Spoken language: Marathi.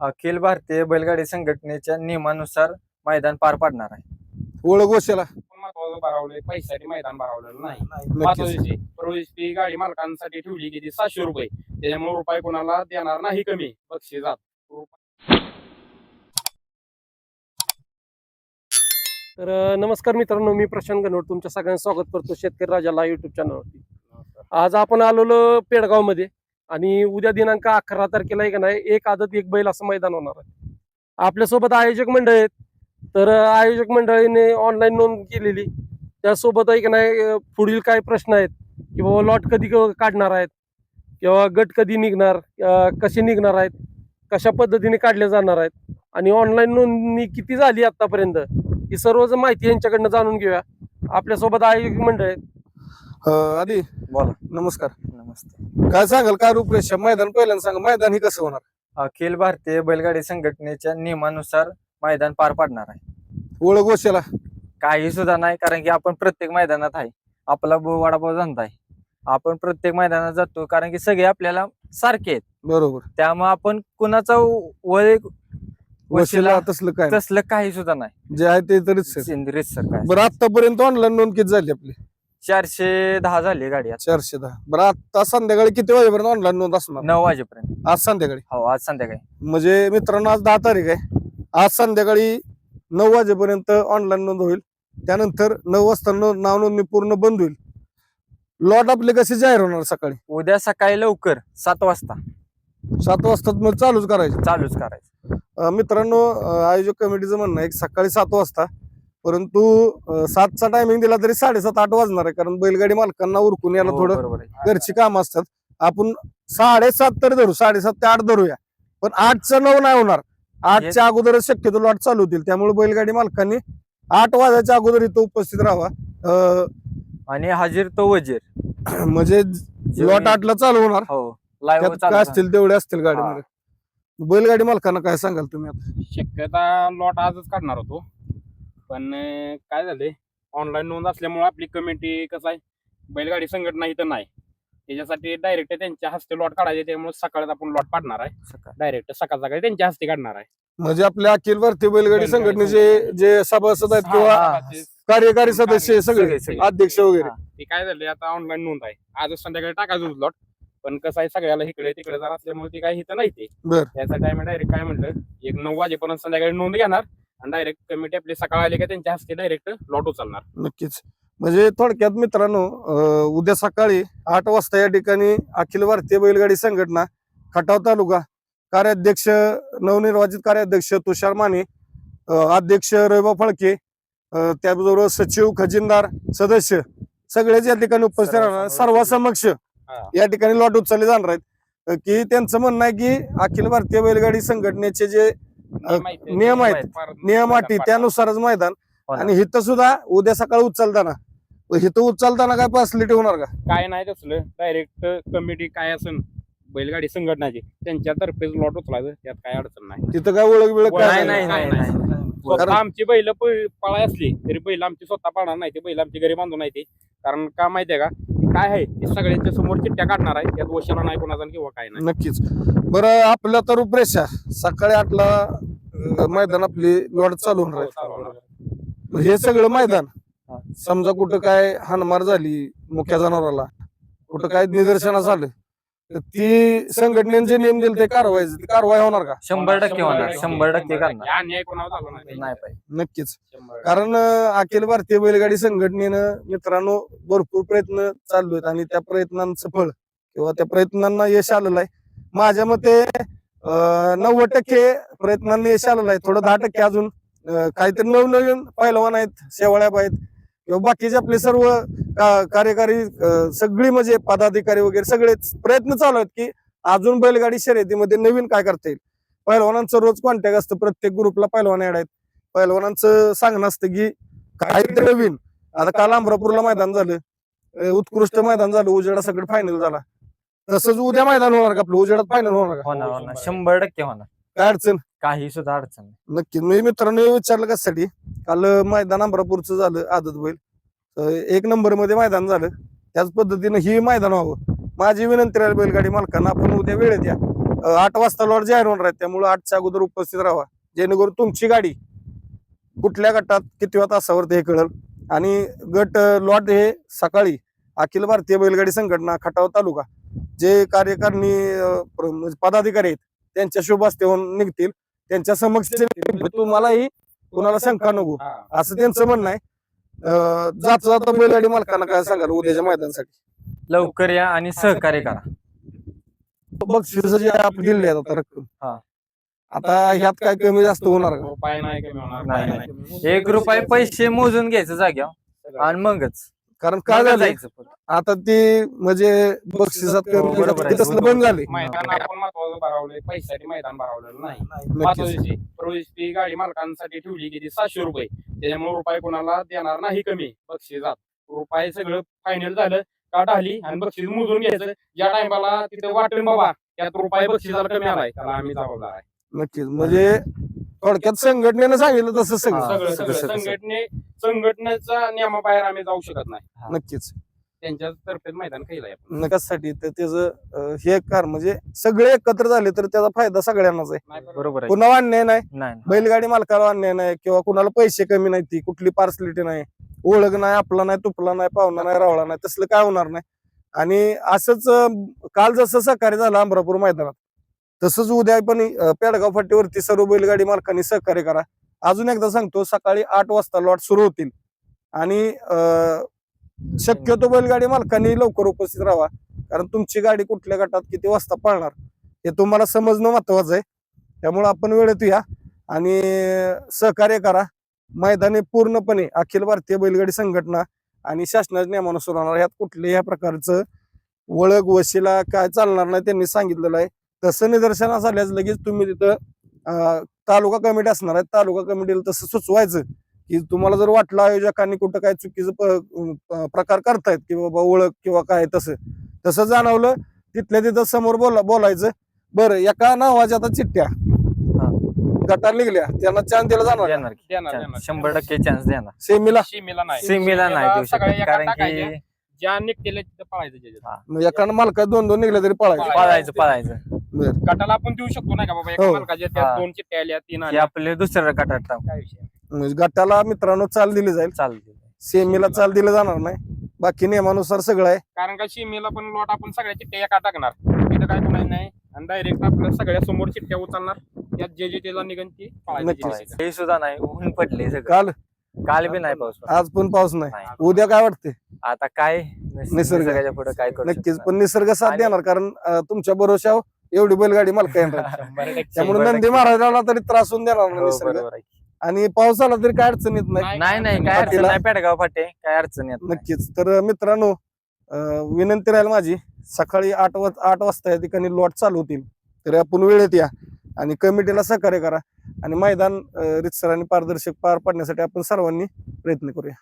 अखिल भारतीय बैलगाडी संघटनेच्या नियमानुसार मैदान पार पाडणार आहे. ओळख गोष्टीला पण महत्वाचं भरावलंय पैशासाठी मैदान भरावलेलं नाही. नक्कीच. महत्वाची परवा ती गाडी मालकांसाठी ठेवली किती सातशे रुपये. त्याच्यामुळे रुपये कोणाला देणार नाही कमी. बक्षीस तर अ, नमस्कार मित्रांनो मी प्रशांत गणवट तुमच्या सगळ्यांचं स्वागत करतो शेतकरी राजाला युट्यूब चॅनलवरती आज आपण आलेलो पेडगावमध्ये. आणि उद्या दिनांक अकरा तारखेला एक नाही एक आदत एक बैल असं मैदान होणार आहे. आपल्यासोबत आयोजक मंडळ आहेत तर आयोजक मंडळीने ऑनलाईन नोंद केलेली. त्यासोबत एक नाही पुढील काय प्रश्न आहेत की बाबा लॉट कधी काढणार आहेत किंवा गट कधी निघणार कसे निघणार आहेत कशा पद्धतीने काढले जाणार आहेत आणि ऑनलाईन नोंदणी किती झाली आतापर्यंत ही सर्वच माहिती यांच्याकडनं जाणून घेऊया. आपल्यासोबत आयोजक मंडळ आहेत अं, आधी बोला. नमस्कार. नमस्ते. काय सांगाल काय रूपरेषा? मैदान पहिल्यांदा सांगा मैदान हे कसं होणार? अखिल भारतीय बैलगाडी संघटनेच्या नियमानुसार मैदान पार पाडणार आहे. ओळख गोष्टीला काही सुद्धा नाही कारण की आपण प्रत्येक मैदानात आहे. आपला ब- वडापाव धंदा आहे. आपण प्रत्येक मैदानात जातो कारण की सगळे आपल्याला सारखे आहेत. बरोबर. त्यामुळे आपण कुणाचा वय वशिला तसलं काय तसलं काही सुद्धा नाही. जे आहे ते तरीच आहे. सेंद्रिय सर काय बरं आतापर्यंत ऑनलाईन नोंद किती झाली आपली? चारशे दहा झाली गाडी आता. चारशे दहा. बरं आता संध्याकाळी किती वाजेपर्यंत ऑनलाईन नोंद असणार? नऊ वाजेपर्यंत. आज संध्याकाळी. हो आज संध्याकाळी. म्हणजे मित्रांनो आज दहा तारीख आहे. आज संध्याकाळी नऊ वाजेपर्यंत ऑनलाईन नोंद होईल. त्यानंतर नऊ वाजता नो- नाव नोंदणी पूर्ण बंद होईल. लॉट आपले कसे जाहीर होणार सकाळी? उद्या सकाळी लवकर सात वाजता. सात वाजता मग चालूच करायचे. चालूच करायचं. अं, मित्रांनो अं, आयोजक कमिटीचं म्हणणं आहे की सकाळी सात वाजता परंतु सातचा टायमिंग दिला तरी साडेसात आठ वाजणार आहे. कारण बैलगाडी मालकांना उरकून यायला हो, थोडं घरची कामं असतात. आपण साडेसात तरी धरू साडेसात ते आठ धरूया. पण आठचं नऊ नाही होणार. आठच्या अगोदरच शक्यतो लॉट चालू होतील. त्यामुळे बैलगाडी मालकांनी आठ वाजायच्या अगोदर इथं उपस्थित राहावा. आणि हजीर तो वजीर. म्हणजे लॉट आठला चालू होणार. हो काय असतील तेवढे असतील गाडीमध्ये. बैलगाडी मालकांना काय सांगाल तुम्ही आता? शक्यता लॉट आजच काढणार होतो. पण काय झालंय? ऑनलाईन नोंद असल्यामुळे आपली कमिटी कसं आहे? बैलगाडी संघटना इथं नाही. त्याच्यासाठी डायरेक्ट त्यांच्या हस्ते लॉट काढायचे त्यामुळे सकाळीच आपण लॉट पाडणार आहे. सकाळी. डायरेक्ट सकाळ सकाळी त्यांच्या हस्ते काढणार आहे. म्हणजे आपल्या अखिल भारतीय बैलगाडी संघटनेचे जे सभासद आहेत किंवा हा, कार्यकारी सदस्य सगळे. अध्यक्ष वगैरे. ते काय झालंय आता ऑनलाईन नोंद आहे. आजच संध्याकाळी टाकायचं लॉट पण कसं आहे सगळ्याला इकडे तिकडे जर असल्यामुळे ती काय इथं नाही ते. त्यासाठी आम्ही डायरेक्ट काय म्हटलं एक नऊ वाजेपर्यंत संध्याकाळी नोंद घेणार. आणि डायरेक्ट कमिटी आपली सकाळ आली का त्यांच्या हस्ते डायरेक्ट लॉट उचलणार. नक्कीच. म्हणजे थोडक्यात मित्रांनो अं, उद्या सकाळी आठ वाजता या ठिकाणी अखिल भारतीय बैलगाडी संघटना खटाव तालुका कार्याध्यक्ष नवनिर्वाचित कार्याध्यक्ष तुषार माने अं, अध्यक्ष रविबा फळके अं, त्याचबरोबर सचिव खजिनदार सदस्य सगळेच या ठिकाणी उपस्थित राहणार. सर्वांसमक्ष या ठिकाणी लॉट उचलले जाणार आहेत. अं, की त्यांचं म्हणणं आहे की अखिल भारतीय बैलगाडी संघटनेचे जे नियम आहेत. नियम आहेत. फार- नियम अटी त्यानुसारच मैदान. हो ना. आणि हिथं सुद्धा उद्या सकाळी उचलताना. हिथं उचलताना काय फॅसिलिटी होणार का? काय नाही तसलं. डायरेक्ट कमिटी काय असेल बैलगाडी संघटनाची त्यांच्यातर्फेच लॉट उचलायचं. त्यात काय अडचण नाही. तिथं काय ओळख बिळख नाही, काय नाही नाही? नाही नाही स्वतः कारण- आमची बैल पळाय असली तरी बैल आमची स्वतः पाळणार नाही. ते बैल आमची घरी बांधून नाही ते. कारण का माहितीये का? काय आहे? ते सगळ्यांच्या समोर चिठ्ठ्या काढणार आहे. त्यात वशाला नाही कोणाचा किंवा काय नाही. नक्कीच. बरं आपल्या तर रूपरेषा सकाळी आठला अं, मैदान आपली लॉट चालू होणार हो, आहे. हे सगळं मैदान. समजा कुठं काय हानमार झाली मुख्या जनावराला कुठं काय निदर्शनास आलं? तर ती संघटनेचे नियम दिले ते कारवाई ती कारवाई होणार का? शंभर टक्के होणार. शंभर टक्के करणार. या अन्याय कोणावर झाला नाही. नाही पाहिजे. नक्कीच. शंभर. कारण अं, अखिल भारतीय बैलगाडी संघटनेनं मित्रांनो भरपूर प्रयत्न चालू आहेत आणि त्या प्रयत्नांचं फळ किंवा त्या प्रयत्नांना यश आलेलं आहे. माझ्या मते अं, नव्वद टक्के प्रयत्नांना यश आलेलं आहे. थोडं दहा टक्के अजून अं, काहीतरी नवनवीन पैलवान आहेत शेवाळ्याप आहेत. बाकीचे आपले सर्व कार्यकारी सगळी म्हणजे पदाधिकारी वगैरे सगळेच प्रयत्न चालू आहेत की अजून बैलगाडी शर्यतीमध्ये नवीन काय करता येईल. पैलवानांचं रोज कॉन्टॅक्ट असतं प्रत्येक ग्रुपला पैलवान ऍड आहेत. पैलवानांचं सांगणं असतं की काहीतरी नवीन. आता काल अमरापूरला मैदान झालं उत्कृष्ट मैदान झालं उजेडा सगळं फायनल झाला. तसंच उद्या मैदान होणार का आपलं? उजेडात फायनल होणार का? होणार होणार. शंभर टक्के होणार. काय अडचण? काही सुद्धा अडचण नाही. नक्की. मी मित्रांनो हे विचारलं कशासाठी? काल मैदान अमरापूरचं झालं आदत बैल. तर एक नंबरमध्ये मैदान झालं. त्याच पद्धतीनं ही मैदान व्हावं. माझी विनंती राहील बैलगाडी मालकांना आपण उद्या वेळेत या अं, आठ वाजता लॉट जाहीर होणार आहे. त्यामुळे आठच्या अगोदर उपस्थित राहा. जेणेकरून तुमची गाडी कुठल्या गटात कितव्या तासावरती हे कळल. आणि गट लॉट हे सकाळी अखिल भारतीय बैलगाडी संघटना खटाव तालुका जे कार्यकारिणी अं, प्र- म्हणजे पदाधिकारी आहेत त्यांच्या शुभ हस्ते होऊन निघतील. त्यांच्या समक्ष तुम्हालाही कुणाला शंका नको. असं त्यांचं म्हणणं आहे. जाता जाता बैलगाडी मालकांना काय सांगाल उद्याच्या मैदानासाठी? लवकर या आणि सहकार्य करा. बक्षीस जे आपण दिले आहेत आता रक्कम. हा. आता ह्यात काय कमी जास्त होणार का? नाही. एक रुपये पैसे मोजून घ्यायचं जाग्यावर आणि मगच. कारण काय झालंय? जायचं पुढं. आता ती म्हणजे बक्षिसात कमी बरोबर आहे. ते तसलं बंद झाले मैदान आपण महत्वाचं भरावलंय. पैशासाठी मैदान भरावलेलं नाही. नक्कीच. महत्वाची गाडी मालकांसाठी ठेवली की ती सातशे रुपये. त्याच्यामुळे रुपये कोणाला देणार नाही कमी बक्षिसात. रुपये सगळं फायनल झालं का ढाली आणि बक्षीस मोजून घ्यायचं. ज्या टायमाला तिथे वाटेल बाबा त्यात रुपये बक्षिसाला कमी आलाय. त्याला आम्ही जबाबदार आहे. नक्कीच. म्हणजे थोडक्यात संघटनेनं सांगितलं तसं. सगळं सगळं. सगळं, सगळं सगळं. संघटने संघटनेचा नियमाबाहेर आम्ही जाऊ शकत नाही. नक्कीच. त्यांच्या तर्फे मैदान आपण. नकासाठी तर त्याचं अं, हे एक कारण म्हणजे सगळे एकत्र झाले तर त्याचा फायदा सगळ्यांनाच आहे. नाही बरोबर. बरोबर आहे. कुणाला अन्याय नाही. नाही नाही. बैलगाडी मालकाला अन्याय नाही किंवा कुणाला पैसे कमी नाही ती कुठली पार्सलिटी नाही. ओळख नाही आपला नाही तुपला नाही पाहुणा नाही रावळा नाही तसलं काय होणार नाही. आणि असंच अं, काल जसं सहकार्य झालं अमरापूर मैदानात तसंच उद्या पण पेडगाव फाटीवरती सर्व बैलगाडी मालकांनी सहकार्य करा. अजून एकदा सांगतो सकाळी आठ वाजता लॉट सुरू होतील. आणि शक्यतो बैलगाडी मालकांनी लवकर उपस्थित राहा कारण तुमची गाडी कुठल्या गटात किती वाजता पळणार हे तुम्हाला समजणं महत्वाचं आहे. त्यामुळे आपण वेळेत या आणि सहकार्य करा. मैदानी पूर्णपणे अखिल भारतीय बैलगाडी संघटना आणि शासनाच्या नियमानुसार होणार ह्यात कुठल्याही प्रकारचं वळग वशिला काय चालणार नाही त्यांनी सांगितलेलं आहे. तसं निदर्शनास आल्यास लगेच तुम्ही तिथं तालुका कमिटी असणार आहे तालुका कमिटीला तसं सुचवायचं की तुम्हाला जर वाटलं आयोजकांनी कुठं काय चुकीचं प्रकार करतायत की बाबा ओळख किंवा काय तसं तसं जाणवलं तिथल्या तिथं समोर बोला बोलायचं. बरं एका नावाच्या आता चिठ्ठ्या गटार निघल्या त्यांना चान्स दिला जाणार. शंभर टक्के चान्स देणार. सेमीला? सीमेला नाही. सिमीला कारण. की ज्या निघतेल्या तिथं पळायचं त्याच्यात. म्हणजे एका मालकात दोन दोन निघले तरी पळायचं. पळायचं पळायचं. गटाला आपण देऊ शकतो नाही का बाबा? एका हो. मालकाच्या हा. दोन चिठ्ठ्या आल्या तीन आल्या आपले दुसऱ्या गटात टाक. काय विषय? म्हणजे गटाला मित्रांनो चाल दिली जाईल. चालते सेमीला चाल दिलं जाणार नाही. बाकी नियमानुसार सगळं आहे. कारण का सीमेला पण लॉट आपण सगळ्या चिठ्ठ्या एका टाकणार. तिथं काय कोणाची नाही. आणि डायरेक्ट आपल्या सगळ्या समोर चिठ्ठ्या उचलणार. त्यात जे जे त्याला निघन ती पळायची. नक्कीच. चिठ्ठी. हे सुद्धा नाही. ऊन पडले सगळं. काल? काल बी नाही पाऊस पडला. आज पण पाऊस नाही. नाही. उद्या काय वाटते आता काय? निस- निसर्ग. निसर्गाच्या पुढे काय करू नक्कीच. पण निसर्ग साथ आणि- देणार. कारण अं, तुमच्या भरोशावर एवढी बैलगाडी मालक येणार शंभर टक्के. त्यामुळे शंभर नंदी महाराजाला तरी त्रास होऊन देणार नाही. नाही हो, निसर्ग बरोबर आहे. आणि पाऊस आला तरी काय अडचण येत नाही नाही नाही काय अडचण पाटीला- नाही पेडगाव फाटे काय अडचण येत नाही. नक्कीच तर मित्रांनो अं, विनंती राहील माझी सकाळी आठ वाज आठ वाजता या ठिकाणी लॉट चालू होतील तर आपण वेळेत या आणि कमिटीला सहकार्य करा आणि मैदान अं, रितसर आणि पारदर्शक पार पाडण्यासाठी आपण सर्वांनी प्रयत्न करूया